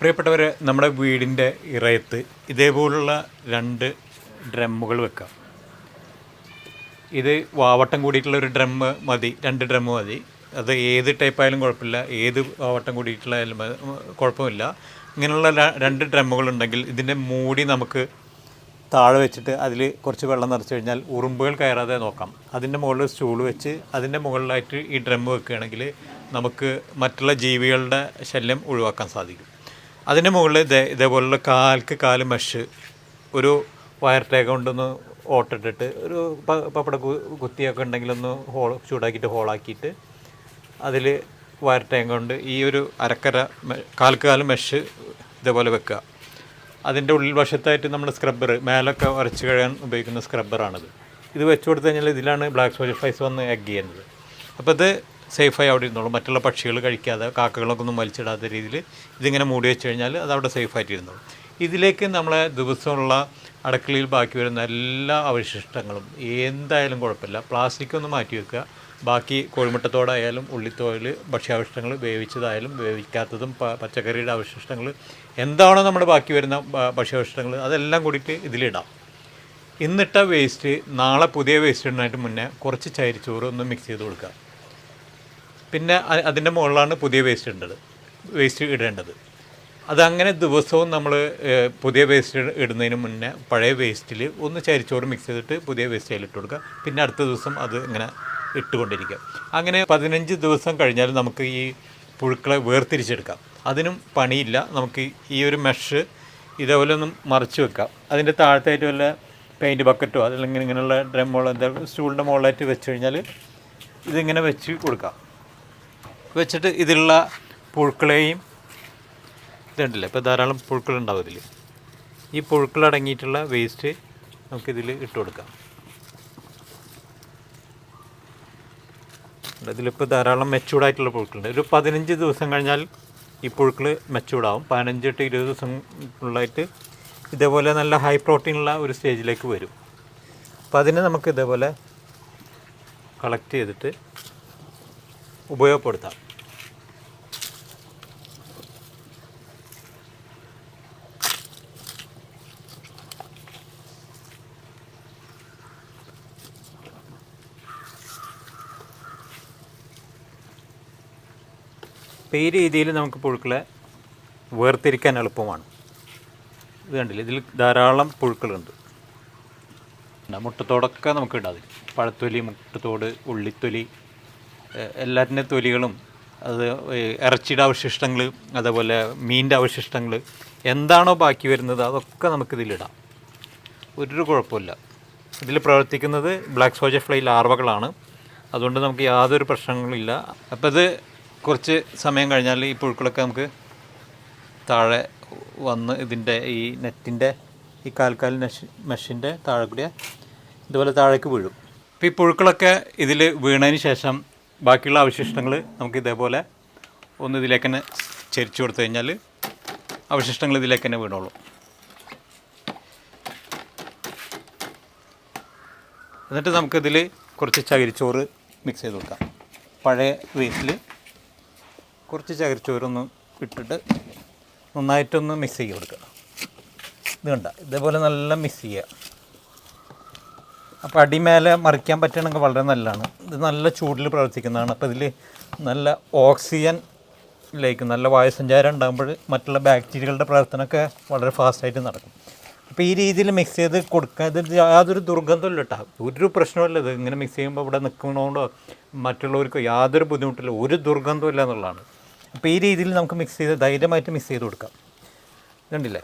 പ്രിയപ്പെട്ടവർ നമ്മുടെ വീടിന്റെ ഇറയത്ത് ഇതേപോലുള്ള രണ്ട് ഡ്രമ്മുകൾ വെക്കാം. ഇത് വാവട്ടം കൂടിയിട്ടുള്ള ഒരു ഡ്രമ്മ് മതി രണ്ട് ഡ്രമ്മ് മതി. അത് ഏത് ടൈപ്പ് ആയാലും കുഴപ്പമില്ല ഏത് വാവട്ടം കൂടിയിട്ടുള്ള ആയാലും മതി, ഉം, കുഴപ്പമില്ല. ഇങ്ങനെയുള്ള രണ്ട് ഡ്രമ്മുകൾ ഉണ്ടെങ്കിൽ ഇതിന്റെ മൂടി നമുക്ക് താഴെ വെച്ചിട്ട് അതിൽ കുറച്ച് വെള്ളം നിറച്ച് കഴിഞ്ഞാൽ ഉറുമ്പുകൾ കയറാതെ നോക്കാം. അതിന്റെ മുകളിൽ സ്റ്റൂൾ വെച്ച് അതിന്റെ മുകളിലായിട്ട് ഈ ഡ്രമ്മ് വെക്കുകയാണെങ്കിൽ നമുക്ക് മറ്റുള്ള ജീവികളുടെ ശല്യം ഒഴിവാക്കാൻ സാധിക്കും. അതിന്റെ മുകളിൽ ഇതേ ഇതേപോലുള്ള കാൽക്ക് കാൽ മഷ്. ഒരു വയർ ടേക കൊണ്ടൊന്ന് ഓട്ടിട്ടിട്ട് ഒരു പപ്പട കുത്തിയൊക്കെ ഉണ്ടെങ്കിലൊന്ന് ഹോൾ ചൂടാക്കിയിട്ട് ഹോളാക്കിയിട്ട് അതിൽ വയർ ടേങ്ക കൊണ്ട് ഈ ഒരു അരക്കര കാൽക്ക് കാൽ മെഷ് ഇതേപോലെ വെക്കുക. അതിന്റെ വശത്തായിട്ട് നമ്മൾ സ്ക്രബ്ബർ മേലൊക്കെ ഉരച്ച് കഴുകാൻ ഉപയോഗിക്കുന്ന സ്ക്രബ്ബറാണിത് ഇത് വെച്ച് കൊടുത്തു കഴിഞ്ഞാൽ ഇതിലാണ് ബ്ലാക്ക് ഫ്ലൈസ് വന്ന് എഗ് ചെയ്യുന്നത്. അപ്പോൾ ഇത് സേഫായി അവിടെ ഇരുന്നോളും. മറ്റുള്ള പക്ഷികൾ കഴിക്കാതെ കാക്കകളൊക്കെ ഒന്നും വലിച്ചിടാത്ത രീതിയിൽ ഇതിങ്ങനെ മൂടി വെച്ച് കഴിഞ്ഞാൽ അത് അവിടെ സേഫായിട്ട് ഇരുന്നോളും. ഇതിലേക്ക് നമ്മളെ ദിവസമുള്ള അടുക്കളയിൽ ബാക്കി വരുന്ന എല്ലാ അവശിഷ്ടങ്ങളും എന്തായാലും കുഴപ്പമില്ല. പ്ലാസ്റ്റിക് ഒന്ന് മാറ്റി വെക്കുക. ബാക്കി കോഴിമുട്ടത്തോടായാലും ഉള്ളിത്തോയിൽ ഭക്ഷ്യാവശിഷ്ടങ്ങൾ വേവിച്ചതായാലും വേവിക്കാത്തതും പച്ചക്കറിയുടെ അവശിഷ്ടങ്ങൾ എന്താണോ നമ്മുടെ ബാക്കി വരുന്ന ഭക്ഷ്യാവശിഷ്ടങ്ങൾ അതെല്ലാം കൂടിയിട്ട് ഇതിലിടാം. ഇന്നിട്ട വേസ്റ്റ് നാളെ പുതിയ വേസ്റ്റ് ഇടുന്നതിന് മുന്നേ കുറച്ച് ചരിച്ചോറ് ഒന്ന് മിക്സ് ചെയ്ത് കൊടുക്കുക. പിന്നെ അതിന്റെ മുകളിലാണ് പുതിയ വേസ്റ്റ് ഇടേണ്ടത്. വേസ്റ്റ് ഇടേണ്ടത്. അതങ്ങനെ ദിവസവും നമ്മൾ പുതിയ വേസ്റ്റ് ഇടുന്നതിന് മുന്നേ പഴയ വേസ്റ്റിൽ ഒന്ന് ചരിച്ചോറ് മിക്സ് ചെയ്തിട്ട് പുതിയ വേസ്റ്റ് അതിലിട്ട് കൊടുക്കുക. പിന്നെ അടുത്ത ദിവസം അത് ഇങ്ങനെ ഇട്ടുകൊണ്ടിരിക്കുക. അങ്ങനെ പതിനഞ്ച് ദിവസം കഴിഞ്ഞാൽ നമുക്ക് ഈ പുഴുക്കളെ വേർതിരിച്ചെടുക്കാം. അതിനും പണിയില്ല. നമുക്ക് ഈ ഒരു മെഷ് ഇതേപോലെ ഒന്ന് മറിച്ച് വെക്കാം. അതിന്റെ താഴത്തായിട്ട് വല്ല പെയിന്റ് ബക്കറ്റോ അതല്ലെങ്കിൽ ഇങ്ങനെയുള്ള ഡ്രം ഡ്രമ്മോളോ എന്താ സ്റ്റൂളിന്റെ മുകളിലായിട്ട് വെച്ച് കഴിഞ്ഞാൽ ഇതിങ്ങനെ വെച്ച് കൊടുക്കാം. വെച്ചിട്ട് ഇതിലുള്ള പുഴുക്കളെയും ഇതുണ്ടല്ലോ ഇപ്പോൾ ധാരാളം പുഴുക്കളുണ്ടാവും ഇതിൽ ഈ പുഴുക്കളടങ്ങിയിട്ടുള്ള വേസ്റ്റ് നമുക്കിതിൽ ഇട്ട് കൊടുക്കാം. ഇതിലിപ്പോൾ ധാരാളം മെച്ചൂർഡായിട്ടുള്ള പുഴുക്കളുണ്ട്. ഒരു പതിനഞ്ച് ദിവസം കഴിഞ്ഞാൽ ഈ പുഴുക്കൾ മെച്ചൂർഡാവും പതിനഞ്ച് ടു ഇരുപത് ദിവസം ഉള്ളായിട്ട് ഇതേപോലെ നല്ല ഹൈ പ്രോട്ടീനുള്ള ഒരു സ്റ്റേജിലേക്ക് വരും. അപ്പോൾ അതിനെ നമുക്ക് ഇതേപോലെ കളക്ട് ചെയ്തിട്ട് ഉപയോഗപ്പെടുത്താം. അപ്പോൾ ഈ രീതിയിൽ നമുക്ക് പുഴുക്കളെ വേർതിരിക്കാൻ എളുപ്പമാണ്. ഇത് കണ്ടില്ല? ഇതിൽ ധാരാളം പുഴുക്കളുണ്ട്. മുട്ടത്തോടൊക്കെ നമുക്ക് ഇടാം പഴത്തൊലി മുട്ടത്തോട് ഉള്ളിത്തൊലി എല്ലാറ്റിന്റെ തൊലികളും അത് ഇറച്ചിയുടെ അവശിഷ്ടങ്ങൾ അതേപോലെ മീനിന്റെ അവശിഷ്ടങ്ങൾ എന്താണോ ബാക്കി വരുന്നത് അതൊക്കെ നമുക്കിതിലിടാം ഒരു കുഴപ്പമില്ല. ഇതിൽ പ്രവർത്തിക്കുന്നത് ബ്ലാക്ക് സോജ ഫ്ലൈ ലാർവകളാണ്. അതുകൊണ്ട് നമുക്ക് യാതൊരു പ്രശ്നങ്ങളും ഇല്ല. അപ്പോൾ ഇത് കുറച്ച് സമയം കഴിഞ്ഞാൽ ഈ പുഴുക്കളൊക്കെ നമുക്ക് താഴെ വന്ന് ഇതിന്റെ ഈ നെറ്റിന്റെ ഈ കാൽക്കാൽ മെഷ് മെഷിന്റെ താഴെ കൂടിയ ഇതുപോലെ താഴേക്ക് വീഴും. അപ്പോൾ ഈ പുഴുക്കളൊക്കെ ഇതിൽ വീണതിന് ശേഷം ബാക്കിയുള്ള അവശിഷ്ടങ്ങൾ നമുക്ക് ഇതേപോലെ ഒന്ന് ഇതിലേക്ക് തന്നെ ചരിച്ചു കൊടുത്തു കഴിഞ്ഞാൽ അവശിഷ്ടങ്ങൾ ഇതിലേക്ക് തന്നെ വീണോളും. എന്നിട്ട് നമുക്കിതിൽ കുറച്ച് ചകിരിച്ചോറ് മിക്സ് ചെയ്ത് കൊടുക്കാം. പഴയ വേസ്റ്റിൽ കുറച്ച് ചകിരിച്ചോറൊന്ന് ഇട്ടിട്ട് നന്നായിട്ടൊന്ന് മിക്സ് ചെയ്ത് കൊടുക്കുക. ഇത് കണ്ട ഇതേപോലെ നല്ല മിക്സ് ചെയ്യുക. അപ്പോൾ അടിമേലെ മറിക്കാൻ പറ്റുകയാണെങ്കിൽ വളരെ നല്ലതാണ്. ഇത് നല്ല ചൂടിൽ പ്രവർത്തിക്കുന്നതാണ്. അപ്പോൾ ഇതിൽ നല്ല ഓക്സിജൻ ലേക്ക് നല്ല വായുസഞ്ചാരം ഉണ്ടാകുമ്പോൾ മറ്റുള്ള ബാക്ടീരിയകളുടെ പ്രവർത്തനമൊക്കെ വളരെ ഫാസ്റ്റായിട്ട് നടക്കും. അപ്പോൾ ഈ രീതിയിൽ മിക്സ് ചെയ്ത് കൊടുക്കുക. ഇത് യാതൊരു ദുർഗന്ധമില്ല കേട്ടോ ഒരു പ്രശ്നമില്ല ഇത് ഇങ്ങനെ മിക്സ് ചെയ്യുമ്പോൾ ഇവിടെ നിൽക്കണോണ്ടോ മറ്റുള്ളവർക്ക് യാതൊരു ബുദ്ധിമുട്ടില്ല. ഒരു ദുർഗന്ധമില്ല എന്നുള്ളതാണ്. അപ്പോൾ ഈ രീതിയിൽ നമുക്ക് മിക്സ് ചെയ്ത് ധൈര്യമായിട്ട് മിക്സ് ചെയ്ത് കൊടുക്കാം. കണ്ടില്ലേ?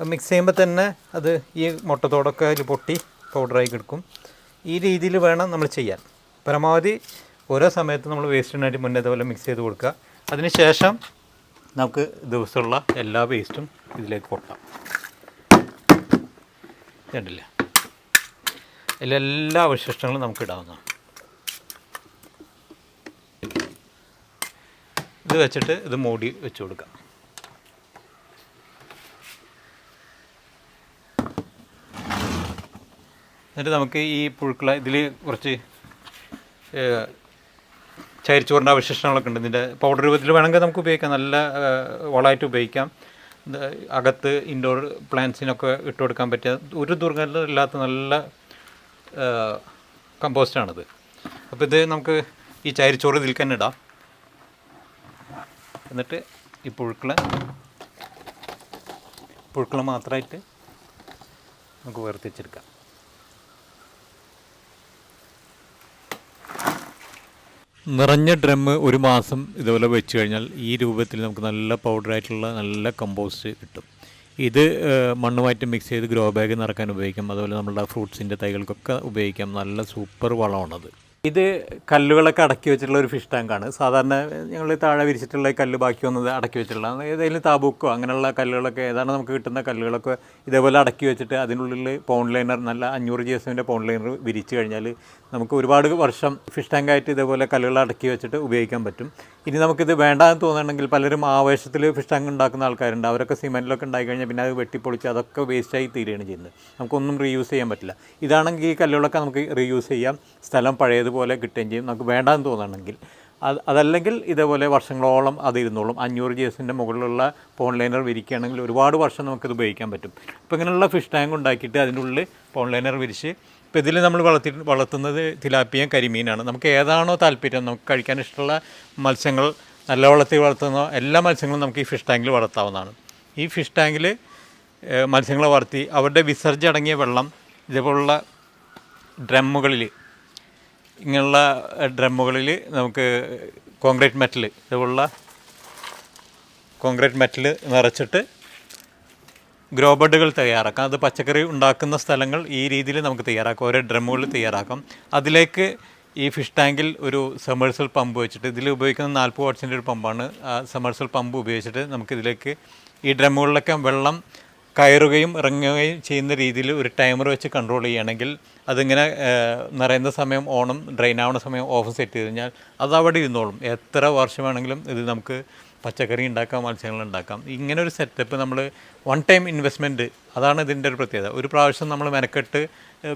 മിക്സ് ചെയ്യുമ്പോൾ തന്നെ അത് ഈ മുട്ടത്തോടൊക്കെ അതിൽ പൊട്ടി പൗഡറായി കിടക്കും. ഈ രീതിയിൽ വേണം നമ്മൾ ചെയ്യാൻ. പരമാവധി ഓരോ സമയത്ത് നമ്മൾ വേസ്റ്റിനായിട്ട് മുന്നേ ഇതുപോലെ മിക്സ് ചെയ്ത് കൊടുക്കുക. അതിന് ശേഷം നമുക്ക് ദിവസമുള്ള എല്ലാ വേസ്റ്റും ഇതിലേക്ക് കൊട്ടാം. കണ്ടില്ല? എല്ലാ അവശിഷ്ടങ്ങളും നമുക്ക് ഇടാവുന്നതാണ്. ഇത് വെച്ചിട്ട് ഇത് മൂടി വെച്ച് കൊടുക്കാം. എന്നിട്ട് നമുക്ക് ഈ പുഴുക്കള ഇതിൽ കുറച്ച് ചരിച്ചോറിന്റെ അവശിഷ്ടങ്ങളൊക്കെ ഉണ്ട്. ഇതിന്റെ പൗഡർ രൂപത്തിൽ വേണമെങ്കിൽ നമുക്ക് ഉപയോഗിക്കാം. നല്ല വളമായിട്ട് ഉപയോഗിക്കാം. അകത്ത് ഇൻഡോർ പ്ലാന്റ്സിനൊക്കെ ഇട്ട് കൊടുക്കാൻ പറ്റിയ ഒരു ദുർഗന്ധം ഇല്ലാത്ത നല്ല കമ്പോസ്റ്റാണിത് അപ്പോൾ ഇത് നമുക്ക് ഈ ചരിച്ചോറ് ഇതിൽ തന്നെ ഇടാം. എന്നിട്ട് ഈ പുഴുക്കളെ പുഴുക്കളെ മാത്രമായിട്ട് നമുക്ക് വേർതിരിച്ചെടുക്കാം. നിറഞ്ഞ ഡ്രമ്മ് ഒരു മാസം ഇതുപോലെ വെച്ച് കഴിഞ്ഞാൽ ഈ രൂപത്തിൽ നമുക്ക് നല്ല പൗഡറായിട്ടുള്ള നല്ല കമ്പോസ്റ്റ് കിട്ടും. ഇത് മണ്ണുമായിട്ട് മിക്സ് ചെയ്ത് ഗ്രോ ബാഗ് നിറക്കാൻ ഉപയോഗിക്കാം. അതുപോലെ നമ്മളുടെ ഫ്രൂട്ട്സിന്റെ തൈകൾക്കൊക്കെ ഉപയോഗിക്കാം. നല്ല സൂപ്പർ വളമാണത്. ഇത് കല്ലുകളൊക്കെ അടക്കി വെച്ചിട്ടുള്ള ഒരു ഫിഷ് ടാങ്കാണ് സാധാരണ ഞങ്ങൾ താഴെ വിരിച്ചിട്ടുള്ള കല്ല് ബാക്കി വന്നത് അടക്കി വെച്ചിട്ടുള്ള ഏതെങ്കിലും താബൂക്കോ അങ്ങനെയുള്ള കല്ലുകളൊക്കെ ഏതാണ് നമുക്ക് കിട്ടുന്ന കല്ലുകളൊക്കെ ഇതേപോലെ അടക്കി വെച്ചിട്ട് അതിനുള്ളിൽ പോൺ ലൈനർ നല്ല അഞ്ഞൂറ് ജി എസിന്റെ പോൺ ലൈനർ വിരിച്ചു കഴിഞ്ഞാൽ നമുക്ക് ഒരുപാട് വർഷം ഫിഷ് ടാങ്കായിട്ട് ഇതേപോലെ കല്ലുകൾ അടക്കി വെച്ചിട്ട് ഉപയോഗിക്കാൻ പറ്റും. ഇനി നമുക്കിത് വേണ്ടാന്ന് തോന്നുന്നുണ്ടെങ്കിൽ പലരും ആവേശത്തിൽ ഫിഷ് ടാങ്ക് ഉണ്ടാക്കുന്ന ആൾക്കാരുണ്ട്. അവരൊക്കെ സിമെന്റിലൊക്കെ ഉണ്ടായി കഴിഞ്ഞാൽ പിന്നെ അത് വെട്ടിപ്പൊളിച്ച് അതൊക്കെ വേസ്റ്റായി തീരുകയാണ് ചെയ്യുന്നത്. നമുക്കൊന്നും റീയൂസ് ചെയ്യാൻ പറ്റില്ല. ഇതാണെങ്കിൽ ഈ കല്ലുകളൊക്കെ നമുക്ക് റീയൂസ് ചെയ്യാം. സ്ഥലം പഴയതുപോലെ കിട്ടുകയും ചെയ്യും. നമുക്ക് വേണ്ടാന്ന് തോന്നുകയാണെങ്കിൽ. അത് അതല്ലെങ്കിൽ ഇതേപോലെ വർഷങ്ങളോളം അത് ഇരുന്നോളും. അഞ്ഞൂറ് ജി എസിന്റെ മുകളിലുള്ള പോൺ ലൈനർ വിരിക്കുകയാണെങ്കിൽ ഒരുപാട് വർഷം നമുക്കിത് ഉപയോഗിക്കാൻ പറ്റും. ഇപ്പോൾ ഇങ്ങനെയുള്ള ഫിഷ് ടാങ്ക് ഉണ്ടാക്കിയിട്ട് അതിന്റെ ഉള്ളിൽ പോൺ ലൈനർ വിരിച്ച് ഇപ്പോൾ ഇതിൽ നമ്മൾ വളർത്തി വളർത്തുന്നത് തിലാപ്പിയും കരിമീനാണ്. നമുക്ക് ഏതാണോ താല്പര്യം നമുക്ക് കഴിക്കാൻ ഇഷ്ടമുള്ള മത്സ്യങ്ങൾ നല്ല വളർത്തി വളർത്തുന്ന എല്ലാ മത്സ്യങ്ങളും നമുക്ക് ഈ ഫിഷ് ടാങ്കിൽ വളർത്താവുന്നതാണ്. ഈ ഫിഷ് ടാങ്കിൽ മത്സ്യങ്ങളെ വളർത്തി അവരുടെ വിസർജടങ്ങിയ വെള്ളം ഇതേപോലുള്ള ഡ്രമ്മുകളിൽ ഇങ്ങനെയുള്ള ഡ്രമ്മുകളിൽ നമുക്ക് കോൺക്രീറ്റ് മെറ്റൽ ഇതുപോലുള്ള കോൺക്രീറ്റ് മെറ്റൽ നിറച്ചിട്ട് ഗ്രോ ബെഡുകൾ തയ്യാറാക്കാം. അത് പച്ചക്കറി ഉണ്ടാക്കുന്ന സ്ഥലങ്ങൾ ഈ രീതിയിൽ നമുക്ക് തയ്യാറാക്കാം. ഓരോ ഡ്രമ്മുകൾ തയ്യാറാക്കാം. അതിലേക്ക് ഈ ഫിഷ് ടാങ്കിൽ ഒരു സെമേഴ്സൽ പമ്പ് വെച്ചിട്ട് ഇതിൽ ഉപയോഗിക്കുന്ന നാൽപ്പത് വാട്ട്സിന്റെ ഒരു പമ്പാണ്. സെമേഴ്സൽ പമ്പ് ഉപയോഗിച്ചിട്ട് നമുക്ക് ഇതിലേക്ക് ഈ ഡ്രമ്മുകളിലൊക്കെ വെള്ളം കയറുകയും ഇറങ്ങുകയും ചെയ്യുന്ന രീതിയിൽ ഒരു ടൈമർ വെച്ച് കൺട്രോൾ ചെയ്യുകയാണെങ്കിൽ അതിങ്ങനെ നിറയുന്ന സമയം ഓണം ഡ്രെയിൻ ആവുന്ന സമയം ഓഫ് സെറ്റ് ചെയ്ത് കഴിഞ്ഞാൽ അത് അവിടെ ഇരുന്നോളും. എത്ര വർഷം വേണമെങ്കിലും ഇത് നമുക്ക് പച്ചക്കറി ഉണ്ടാക്കാം മത്സ്യങ്ങൾ ഉണ്ടാക്കാം. ഇങ്ങനെ ഒരു സെറ്റപ്പ് നമ്മൾ വൺ ടൈം ഇൻവെസ്റ്റ്മെന്റ് അതാണ് ഇതിന്റെ ഒരു പ്രത്യേകത. ഒരു പ്രാവശ്യം നമ്മൾ മെനക്കെട്ട്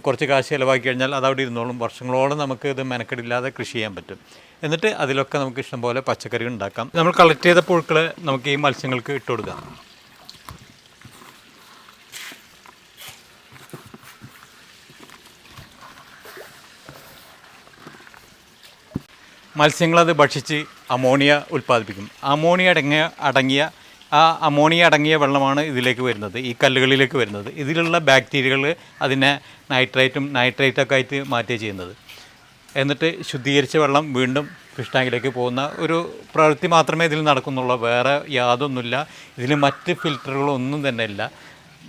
കുറച്ച് കാശ് ചിലവാക്കി കഴിഞ്ഞാൽ അത് അവിടെ ഇരുന്നോളും. വർഷങ്ങളോളം നമുക്ക് ഇത് മെനക്കെടില്ലാതെ കൃഷി ചെയ്യാൻ പറ്റും. എന്നിട്ട് അതിലൊക്കെ നമുക്ക് ഇഷ്ടംപോലെ പച്ചക്കറി ഉണ്ടാക്കാം. നമ്മൾ കളക്ട് ചെയ്ത പുഴുക്കൾ നമുക്ക് ഈ മത്സ്യങ്ങൾക്ക് ഇട്ട് കൊടുക്കാം മത്സ്യങ്ങളത് ഭക്ഷിച്ച് അമോണിയ ഉൽപ്പാദിപ്പിക്കും. അമോണിയ അടങ്ങിയ അടങ്ങിയ ആ അമോണിയ അടങ്ങിയ വെള്ളമാണ് ഇതിലേക്ക് വരുന്നത് ഈ കല്ലുകളിലേക്ക് വരുന്നത്. ഇതിലുള്ള ബാക്ടീരിയകൾ അതിനെ നൈട്രേറ്റും നൈട്രേറ്റൊക്കെ ആയിട്ട് മാറ്റുക ചെയ്യുന്നത്. എന്നിട്ട് ശുദ്ധീകരിച്ച വെള്ളം വീണ്ടും ഫിഷ് ടാങ്കിലേക്ക് പോകുന്ന ഒരു പ്രവൃത്തി മാത്രമേ ഇതിൽ നടക്കുന്നുള്ളൂ. വേറെ യാതൊന്നുമില്ല. ഇതിൽ മറ്റ് ഫിൽറ്ററുകളൊന്നും തന്നെ ഇല്ല.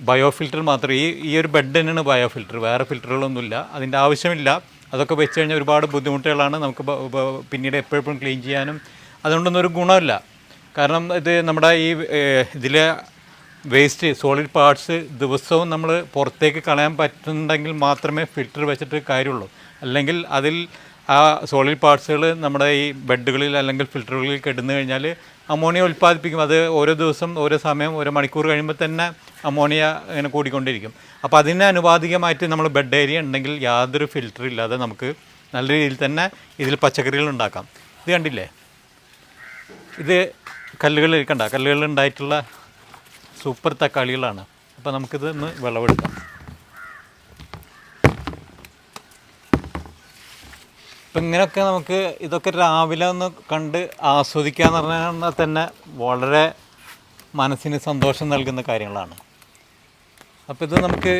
ബയോ ഫിൽറ്റർ മാത്രം. ഈ ഈ ഒരു ബെഡ് തന്നെയാണ് ബയോ ഫിൽറ്റർ വേറെ ഫിൽറ്ററുകളൊന്നുമില്ല അതിന്റെ ആവശ്യമില്ല. അതൊക്കെ വെച്ച് കഴിഞ്ഞാൽ ഒരുപാട് ബുദ്ധിമുട്ടുകളാണ് നമുക്ക് പിന്നീട് എപ്പോഴും ക്ലീൻ ചെയ്യാനും. അതുകൊണ്ടൊന്നും ഒരു ഗുണമില്ല. കാരണം ഇത് നമ്മുടെ ഈ ഇതിലെ വേസ്റ്റ് സോളിഡ് പാർട്സ് ദിവസവും നമ്മൾ പുറത്തേക്ക് കളയാൻ പറ്റുന്നുണ്ടെങ്കിൽ മാത്രമേ ഫിൽറ്റർ വെച്ചിട്ട് കാര്യമുള്ളൂ. അല്ലെങ്കിൽ അതിൽ ആ സോളിഡ് പാർട്സുകൾ നമ്മുടെ ഈ ബെഡുകളിൽ അല്ലെങ്കിൽ ഫിൽറ്ററുകളിൽ കെടുന്നു കഴിഞ്ഞാൽ അമോണിയ ഉൽപ്പാദിപ്പിക്കും. അത് ഓരോ ദിവസം ഓരോ സമയം ഓരോ മണിക്കൂർ കഴിയുമ്പോൾ തന്നെ അമോണിയ ഇങ്ങനെ കൂടിക്കൊണ്ടിരിക്കും. അപ്പോൾ അതിന് അനുപാതികമായിട്ട് നമ്മൾ ബെഡ് ഏരിയ ഉണ്ടെങ്കിൽ യാതൊരു ഫിൽറ്റർ ഇല്ലാതെ നമുക്ക് നല്ല രീതിയിൽ തന്നെ ഇതിൽ പച്ചക്കറികൾ ഉണ്ടാക്കാം. ഇത് കണ്ടില്ലേ? ഇത് കല്ലുകളിൽ കണ്ട കല്ലുകളിൽ ഉണ്ടായിട്ടുള്ള സൂപ്പർ തക്കാളികളാണ്. അപ്പോൾ നമുക്കിത് ഒന്ന് വിളവെടുക്കാം. അപ്പം ഇങ്ങനെയൊക്കെ നമുക്ക് ഇതൊക്കെ രാവിലെ ഒന്ന് കണ്ട് ആസ്വദിക്കുക എന്ന് പറഞ്ഞാൽ തന്നെ വളരെ മനസ്സിന് സന്തോഷം നൽകുന്ന കാര്യങ്ങളാണ്. അപ്പോൾ ഇത് നമുക്ക്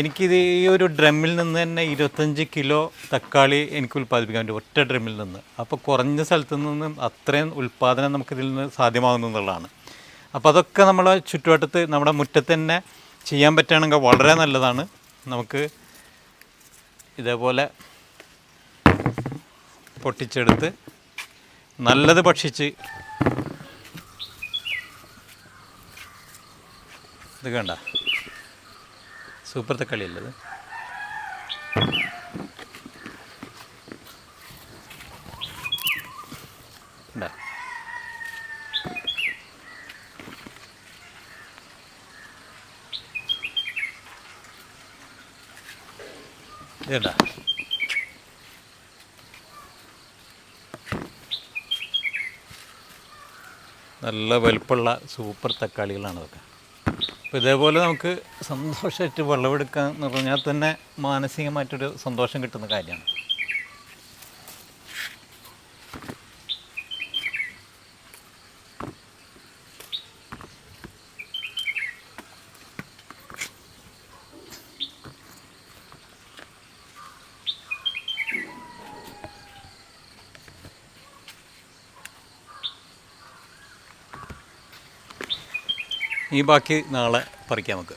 എനിക്കിത് ഈ ഒരു ഡ്രമ്മിൽ നിന്ന് തന്നെ ഇരുപത്തഞ്ച് കിലോ തക്കാളി എനിക്ക് ഉൽപ്പാദിപ്പിക്കാൻ പറ്റും ഒറ്റ ഡ്രമ്മിൽ നിന്ന്. അപ്പോൾ കുറഞ്ഞ സ്ഥലത്തു നിന്ന് അത്രയും ഉൽപ്പാദനം നമുക്കിതിൽ നിന്ന് സാധ്യമാകുന്നു എന്നുള്ളതാണ്. അപ്പോൾ അതൊക്കെ നമ്മളെ ചുറ്റുവട്ടത്ത് നമ്മുടെ മുറ്റത്ത് തന്നെ ചെയ്യാൻ പറ്റുകയാണെങ്കിൽ വളരെ നല്ലതാണ്. നമുക്ക് ഇതേപോലെ പൊട്ടിച്ചെടുത്ത് നല്ലത് ഭക്ഷിച്ച് ഇത് കണ്ട. സൂപ്പർ തക്കാളി അല്ലത്. നല്ല വലുപ്പമുള്ള സൂപ്പർ തക്കാളികളാണ് അതൊക്കെ അപ്പോൾ ഇതേപോലെ നമുക്ക് സന്തോഷമായിട്ട് വിളവെടുക്കുക എന്ന് പറഞ്ഞാൽ തന്നെ മാനസികമായിട്ടൊരു സന്തോഷം കിട്ടുന്ന കാര്യമാണ്. ഈ ബാക്കി നാളെ പറിക്കാം നമുക്ക്.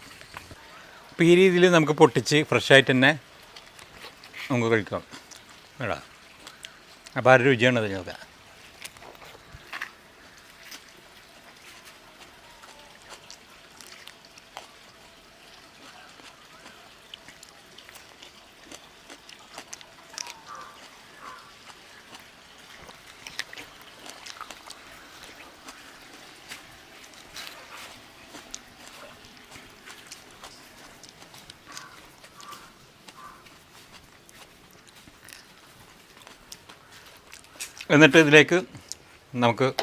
അപ്പോൾ ഈ രീതിയിൽ നമുക്ക് പൊട്ടിച്ച് ഫ്രഷായിട്ട് തന്നെ നമുക്ക് കഴിക്കാം. വേടാ അപ്പോൾ ആ രുചിയാണ് അത് നോക്കാം. എന്നിട്ട് ഇതിലേക്ക് നമുക്ക്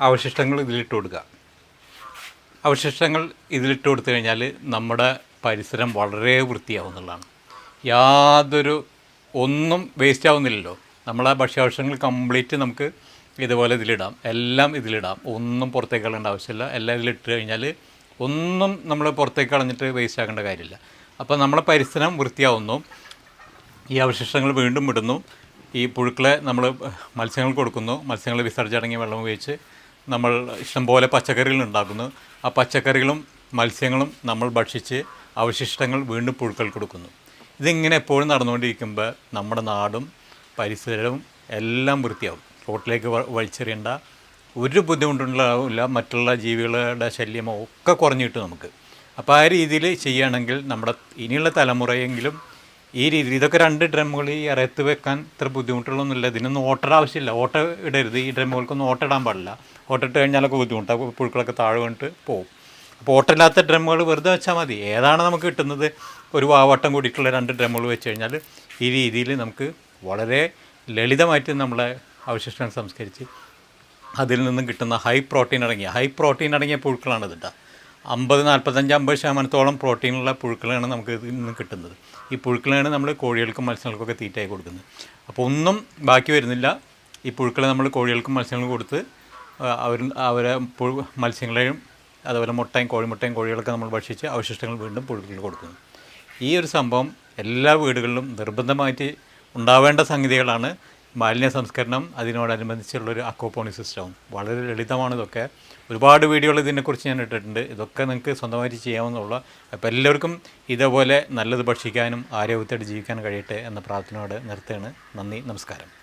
അവശിഷ്ടങ്ങൾ ഇതിലിട്ട് കൊടുക്കുക അവശിഷ്ടങ്ങൾ ഇതിലിട്ട് കൊടുത്തു കഴിഞ്ഞാൽ നമ്മുടെ പരിസരം വളരെ വൃത്തിയാവും എന്നുള്ളതാണ്. യാതൊരു ഒന്നും വേസ്റ്റ് ആവുന്നില്ലല്ലോ. നമ്മളെ ഭക്ഷ്യാവശ്യങ്ങൾ കംപ്ലീറ്റ് നമുക്ക് ഇതുപോലെ ഇതിലിടാം. എല്ലാം ഇതിലിടാം. ഒന്നും പുറത്തേക്ക് കളയേണ്ട ആവശ്യമില്ല. എല്ലാം ഇതിലിട്ട് കഴിഞ്ഞാൽ ഒന്നും നമ്മൾ പുറത്തേക്ക് കളഞ്ഞിട്ട് വേസ്റ്റ് ആക്കേണ്ട കാര്യമില്ല. അപ്പോൾ നമ്മളെ പരിസരം വൃത്തിയാവുന്നു. ഈ അവശിഷ്ടങ്ങൾ വീണ്ടും വിടുന്നു ഈ പുഴുക്കളെ നമ്മൾ മത്സ്യങ്ങൾ കൊടുക്കുന്നു. മത്സ്യങ്ങൾ വിസർജനടങ്ങിയ വെള്ളം ഉപയോഗിച്ച് നമ്മൾ ഇഷ്ടംപോലെ പച്ചക്കറികൾ ഉണ്ടാക്കുന്നു. ആ പച്ചക്കറികളും മത്സ്യങ്ങളും നമ്മൾ ഭക്ഷിച്ച് അവശിഷ്ടങ്ങൾ വീണ്ടും പുഴുക്കൾ കൊടുക്കുന്നു. ഇതിങ്ങനെ എപ്പോഴും നടന്നുകൊണ്ടിരിക്കുമ്പോൾ നമ്മുടെ നാടും പരിസരവും എല്ലാം വൃത്തിയാവും. റോട്ടിലേക്ക് വലിച്ചെറിയേണ്ട. ഒരു ബുദ്ധിമുട്ടുണ്ടാവില്ല. മറ്റുള്ള ജീവികളുടെ ശല്യമോ ഒക്കെ കുറഞ്ഞു കിട്ടും നമുക്ക്. അപ്പോൾ ആ രീതിയിൽ ചെയ്യുകയാണെങ്കിൽ നമ്മുടെ ഇനിയുള്ള തലമുറയെങ്കിലും ഈ രീതിയിൽ ഇതൊക്കെ രണ്ട് ഡ്രമ്മുകൾ ഈ ഇറയത്ത് വെക്കാൻ ഇത്ര ബുദ്ധിമുട്ടുള്ളൊന്നുമില്ല ഇതിനൊന്നും ഓട്ടർ ആവശ്യമില്ല. ഓട്ട ഇടരുത്. ഈ ഡ്രമ്മുകൾക്കൊന്നും ഓട്ട ഇടാൻ പാടില്ല. ഓട്ടർ ഇട്ട് കഴിഞ്ഞാലൊക്കെ ബുദ്ധിമുട്ടാണ് പുഴുക്കളൊക്കെ താഴെ വീണിട്ട് പോകും അപ്പോൾ ഓട്ടമില്ലാത്ത ഡ്രമ്മുകൾ വെറുതെ വെച്ചാൽ മതി. ഏതാണ് നമുക്ക് കിട്ടുന്നത്? ഒരു വാവട്ടം കൂടിയിട്ടുള്ള രണ്ട് ഡ്രമ്മുകൾ വെച്ച് കഴിഞ്ഞാൽ ഈ രീതിയിൽ നമുക്ക് വളരെ ലളിതമായിട്ട് നമ്മളെ അവശിഷ്ടങ്ങൾ സംസ്കരിച്ച് അതിൽ നിന്നും കിട്ടുന്ന ഹൈ പ്രോട്ടീൻ അടങ്ങിയ ഹൈ പ്രോട്ടീൻ അടങ്ങിയ പുഴുക്കളാണ് ഇത് ട്ടോ. അമ്പത് നാൽപ്പത്തഞ്ച് അമ്പത് ശതമാനത്തോളം പ്രോട്ടീനുള്ള പുഴുക്കളാണ് നമുക്ക് ഇതിൽ നിന്ന് കിട്ടുന്നത്. ഈ പുഴുക്കളാണ് നമ്മൾ കോഴികൾക്കും മത്സ്യങ്ങൾക്കൊക്കെ തീറ്റയായി കൊടുക്കുന്നത്. അപ്പോൾ ഒന്നും ബാക്കി വരുന്നില്ല. ഈ പുഴുക്കളെ നമ്മൾ കോഴികൾക്കും മത്സ്യങ്ങൾക്കും കൊടുത്ത് അവർ അവരെ പുഴു മത്സ്യങ്ങളെയും അതുപോലെ മുട്ടയും കോഴിമുട്ടയും കോഴികളൊക്കെ നമ്മൾ ഭക്ഷിച്ച് അവശിഷ്ടങ്ങൾ വീണ്ടും പുഴുക്കൾക്ക് കൊടുക്കുന്നു. ഈ ഒരു സംഭവം എല്ലാ വീടുകളിലും നിർബന്ധമായിട്ട് ഉണ്ടാവേണ്ട സംഗതികളാണ് മാലിന്യ സംസ്കരണം അതിനോടനുബന്ധിച്ചുള്ളൊരു അക്കോപോണി സിസ്റ്റവും വളരെ ലളിതമാണ് ഇതൊക്കെ. ഒരുപാട് വീഡിയോകൾ ഇതിനെക്കുറിച്ച് ഞാൻ ഇട്ടിട്ടുണ്ട്. ഇതൊക്കെ നിങ്ങൾക്ക് സ്വന്തമായിട്ട് ചെയ്യാമെന്നുള്ള അപ്പോൾ എല്ലാവർക്കും ഇതേപോലെ നല്ലത് ഭക്ഷിക്കാനും ആരോഗ്യത്തോടെ ജീവിക്കാനും കഴിയട്ടെ എന്ന പ്രാർത്ഥനയോടെ നിർത്തുകയാണ്. നന്ദി നമസ്കാരം.